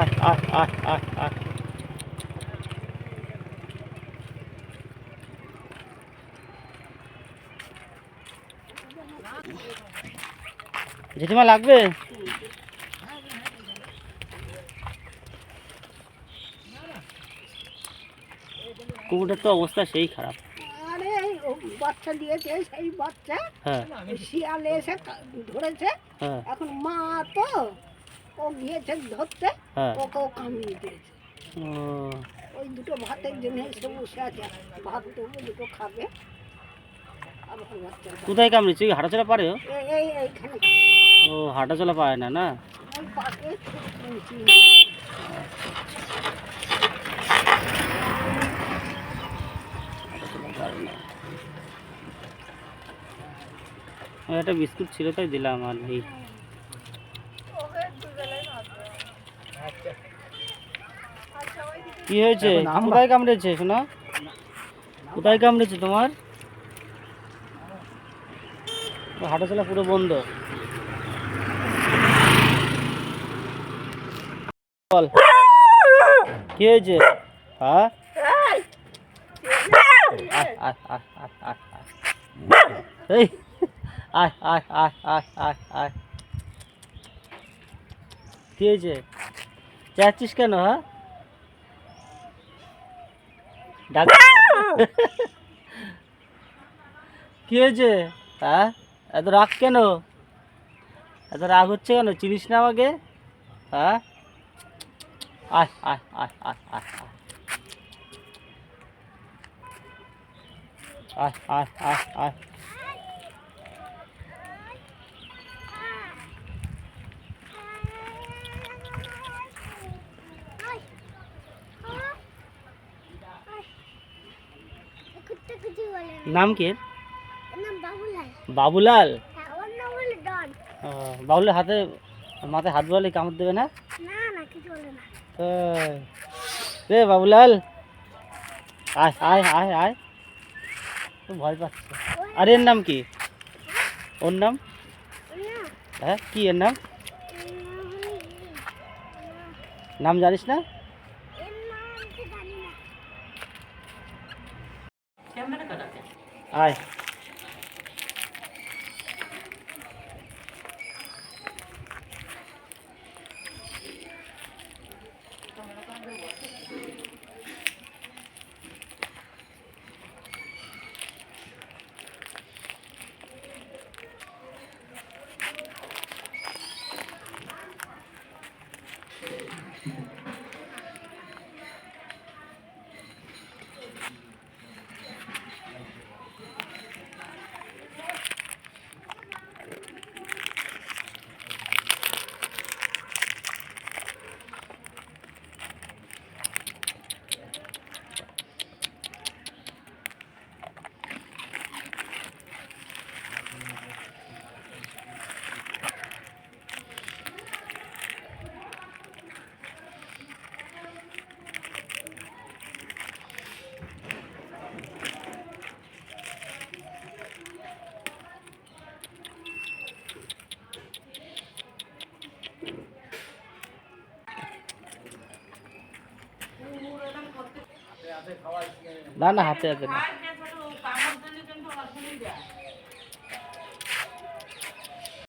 আয় আয় আয় আয় আয় জেঠিমা লাগবে? কুকুরটার তো অবস্থা সেই খারাপ। বাচ্চা দিয়েছে সেই বাচ্চা হ্যাঁ। শিয়াল এসে ধরেছে। হ্যাঁ। এখন মা তো ও গিয়েছে ধরতে হ্যাঁ। ওকেও কামড়িয়ে দিয়েছে। ও, ওই দুটো ভাতের জন্য এসে বসে আছে। ভাত দেবো দুটো খাবে। কোথায় কামড়েছে? হাঁটাচলা পারে ও? এই এই এইখানে। ও হাঁটাচলা পারে না না ওই পাশে শুনছি। হাঁটাচলা পারে না ওই একটা বিস্কুট ছিল তাই দিলাম আর নেই কি হয়েছে? কোথায় কামড়েছে শোনা কোথায় কামড়েছে তোমার? হাঁটাচলা পুরো বন্ধ। বল। কি হয়েছে? হ্যাঁ এই। আয় আয় আয় আয় আয় আয় কি হয়েছে চাচ্ছিস কেন হ্যাঁ ডাক্তার কি হয়েছে হ্যাঁ এত রাগ কেন এত রাগ হচ্ছে কেন চিনিস না আমাকে হ্যাঁ আয় আয় আয় আয় আয় আয় আয় আয় আয় আয় নাম কি এর? বাবুলাল ও, বাবুলের হাতে মাথায় হাত বলে কামড় দেবে না তাই। রে বাবুলাল আয় আয় আয় আয় তো ভয় পাচ্ছে আর এর নাম কি ওর নাম হ্যাঁ কি এর নাম নাম জানিস না ক্যামেরা কাটাতে আয়। না না হাতে হাতে না